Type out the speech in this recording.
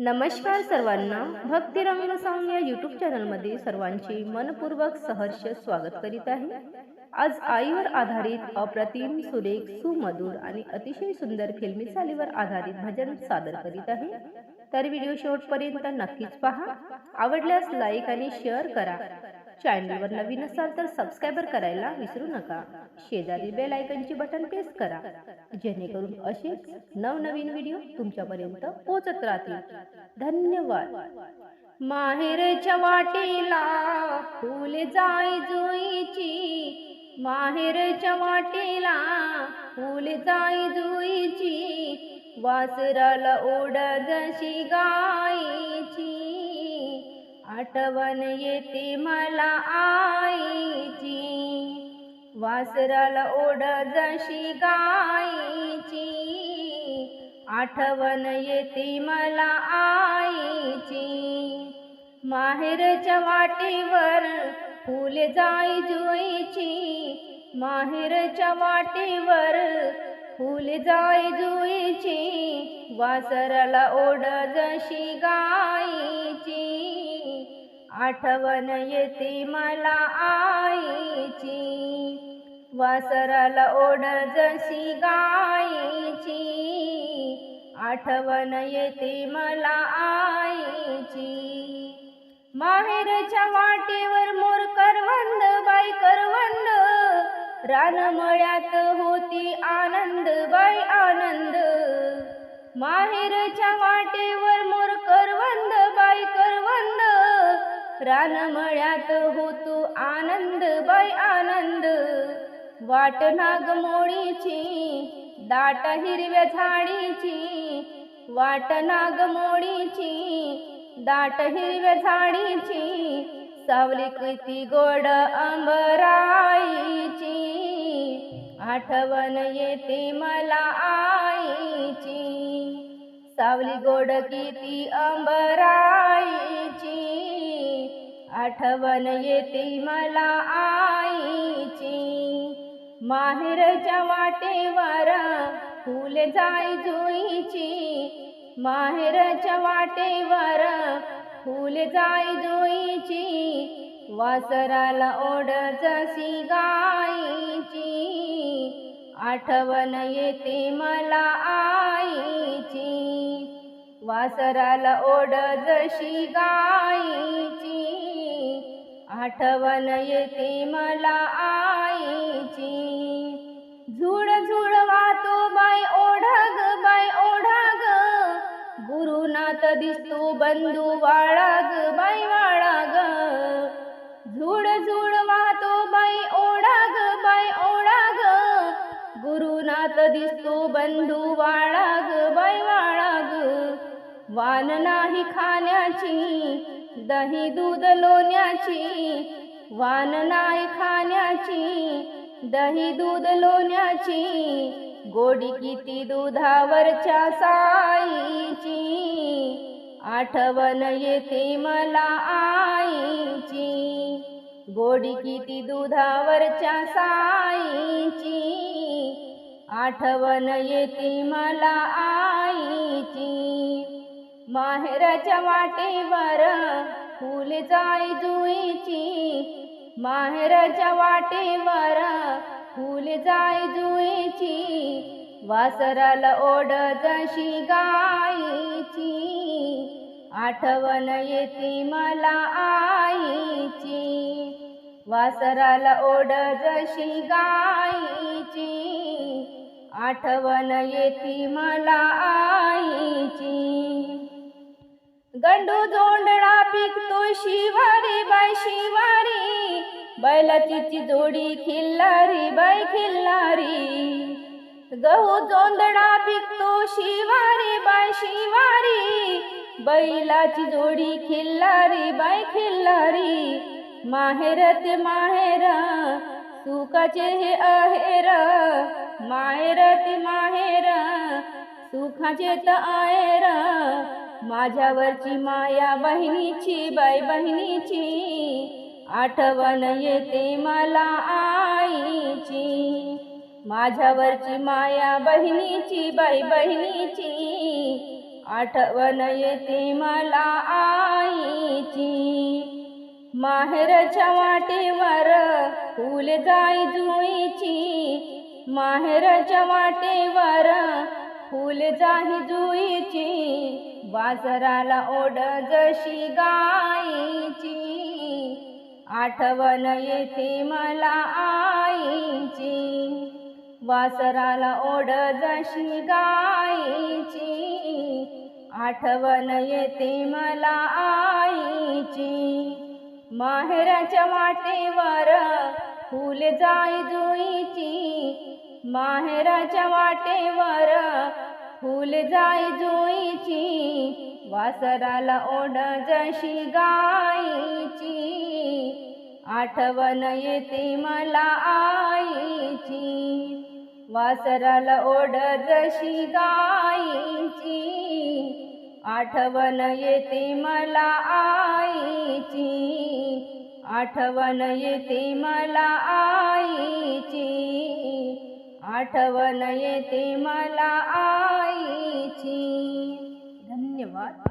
नमस्कार सर्वांना भक्तिरंग सौम्य या यूट्यूब चॅनलमध्ये सर्वांचे मनपूर्वक सहर्ष स्वागत करीत आहे. आज आईवर आधारित अप्रतिम सुरेख सुमधुर आणि अतिशय सुंदर फिल्मी चालीवर आधारित भजन सादर करीत आहे. तर व्हिडिओ शेवटपर्यंत नक्कीच पहा. आवडल्यास लाईक आणि शेअर करा. चॅनलवर नवीन असाल तर सबस्क्राईबर करायला विसरू नका. शेजारी बेल आयकनची बटन प्रेस करा. जेणेकरून असे नवनवीन व्हिडिओ तुमच्यापर्यंत पोहोचत राहतील. धन्यवाद. माहेरच्या वाटेला फुले जाई जुईची. माहेरच्या वाटेला फुले जाई जुईची. वासराला ओढ जशी गाई. आठवण येते मला आईची. वासराला ओढ जशी गायची. आठवण येते मला आईची. माहेरच्या वाटेवर फुले जाई जुईची. माहेरच्या वाटेवर फुल जाई जुईची. वासराला ओढ जशी गायची. आठवण येते मला आईची. वासराला ओढ जशी गायची. आठवण येते मला आईची. माहेरच्या वाटेवर मोर करवंद बाई करवंद रानमळ्यात होती आनंद बाई आनंद. माहेरच्या वाटेवर मोर रानमळ्यात होतो आनंद बाय आनंद. वाट नागमोळीची दाट हिरव्या झाडीची. वाट नागमोळीची दाट हिरव्या झाडीची. सावली किती गोड अंबराईची आठवण येते मला आईची. सावली गोड किती अंबराईची आठवण येते मला आईची. माहेरच्या वाटेवर फुले जाई जुईची. माहेरच्या वाटेवर फुले जाई जुईची. वासराला ओढ जशी गायची आठवण येते मला आईची. वासराला ओढ जशी गायची आठवण येते मला आईची. झुळ झुळ वाहतो बाय ओढाग बाय ओढाग. गुरुनाथ दिसतो बंधू वाळाग बाय वाळाग. झुळ झुळ वाहतो बाई ओढाग बाय ओढाग. गुरुनाथ दिसतो बंधू वाळाग बाय वाळाग. वान नाही खाण्याची दही दूध लोण्याची. वान नाही खाण्याची दही दूध लोण्याची गोडी किती दुधावरच्या साईची. आठवण येते मला आईची गोडी किती दुधावरच्या साईची. आठवण येते मला आईची माहेरच्या वाटेवर फुल जाई जुईची माहेरच्या वाटेवर फुल जाई जुईची वासराला ओढ जशी गायची आठवण येते मला आईची वासराला ओढ जशी गायची आठवण येते मला आईची. गंडू जोंधळा पिकतो शिवारी बाय शिवारी. बैलाची जोडी खिल्लारी बाय खिल्लारी. गहू जोंधळा पिकतो शिवारी बाय शिवारी. बैलाची जोडी खिल्लारी बाय खिल्लारी. माहेर ते माहेर सुखाचे हे आहेर. माहेर ते माहेर सुखाचे तर आहेर. माझ्यावरची माया बहिणीची बाई बहिणीची आठवण येते मला आईची. माझ्यावरची माया बहिणीची बाई बहिणीची आठवण येते मला आईची. माहेरच्या वाटेवर फुल जाई जुईची माहेरच्या वाटेवर फुल जाही जुईची बाजाराला ओढ जशी गाईची. आठवण येते मला आईची वासराला ओढ जशी गाईची. आठवण येते मला आईची माहेराच्या वाटेवर फुल जाई जुईची. माहेराच्या वाटेवर फुल जाई जोईची वासराला ओढ जशी गाईची. आठवण येते मला आईची वासराला ओढ जशी गाईची. आठवण येते मला आईची आठवण येते मला आईची. आठवण येते मला आईची. धन्यवाद.